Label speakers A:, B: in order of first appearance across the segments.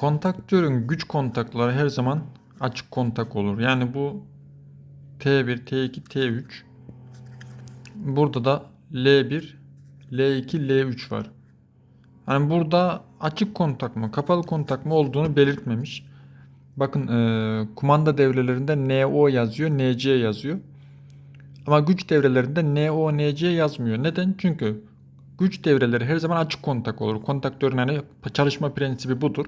A: Kontaktörün güç kontakları her zaman açık kontak olur. Yani bu T1, T2, T3. Burada da L1, L2, L3 var. Hani burada açık kontak mı, kapalı kontak mı olduğunu belirtmemiş. Bakın eee, kumanda devrelerinde NO yazıyor, NC yazıyor. Ama güç devrelerinde NO, NC yazmıyor. Neden? Çünkü güç devreleri her zaman açık kontak olur. Kontaktörün hani çalışma prensibi budur.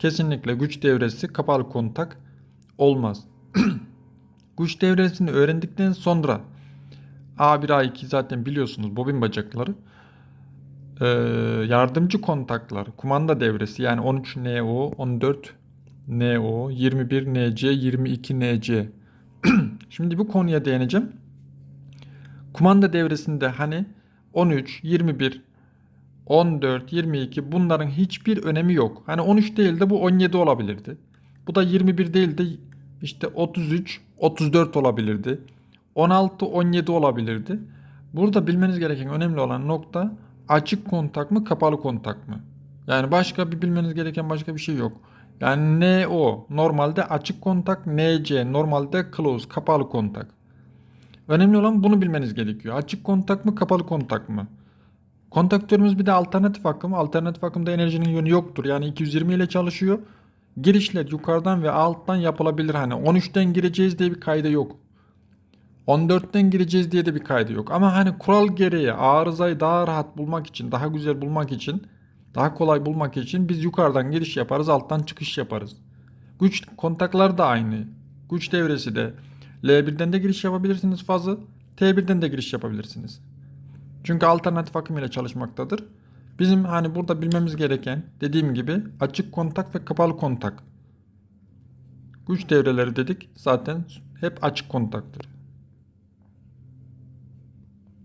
A: Kesinlikle güç devresi kapalı kontak olmaz. güç devresini öğrendikten sonra A1, A2 zaten biliyorsunuz bobin bacakları. Yardımcı kontaklar, kumanda devresi yani 13 NO, 14 NO, 21 NC, 22 NC. Şimdi bu konuya değineceğim. Kumanda devresinde hani 13, 21, 14, 22 bunların hiçbir önemi yok. Hani 13 değil de bu 17 olabilirdi. Bu da 21 değil de işte 33, 34 olabilirdi. 16, 17 olabilirdi. Burada bilmeniz gereken önemli olan nokta açık kontak mı, kapalı kontak mı? Yani başka bir bilmeniz gereken başka bir şey yok. Yani NO normalde açık kontak, NC normalde close, kapalı kontak. Önemli olan bunu bilmeniz gerekiyor. Açık kontak mı, kapalı kontak mı? Kontaktörümüz bir de alternatif akım. Alternatif akımda enerjinin yönü yoktur. Yani 220 ile çalışıyor. Girişler yukarıdan ve alttan yapılabilir. Hani 13'ten gireceğiz diye bir kaydı yok. 14'ten gireceğiz diye de bir kaydı yok. Ama hani kural gereği arızayı daha rahat bulmak için, daha güzel bulmak için, daha kolay bulmak için biz yukarıdan giriş yaparız, alttan çıkış yaparız. Güç kontaklar da aynı. Güç devresi de L1'den de giriş yapabilirsiniz fazı, T1'den de giriş yapabilirsiniz. Çünkü alternatif akım ile çalışmaktadır. Bizim hani burada bilmemiz gereken dediğim gibi açık kontak ve kapalı kontak. Güç devreleri dedik zaten hep açık kontaktır.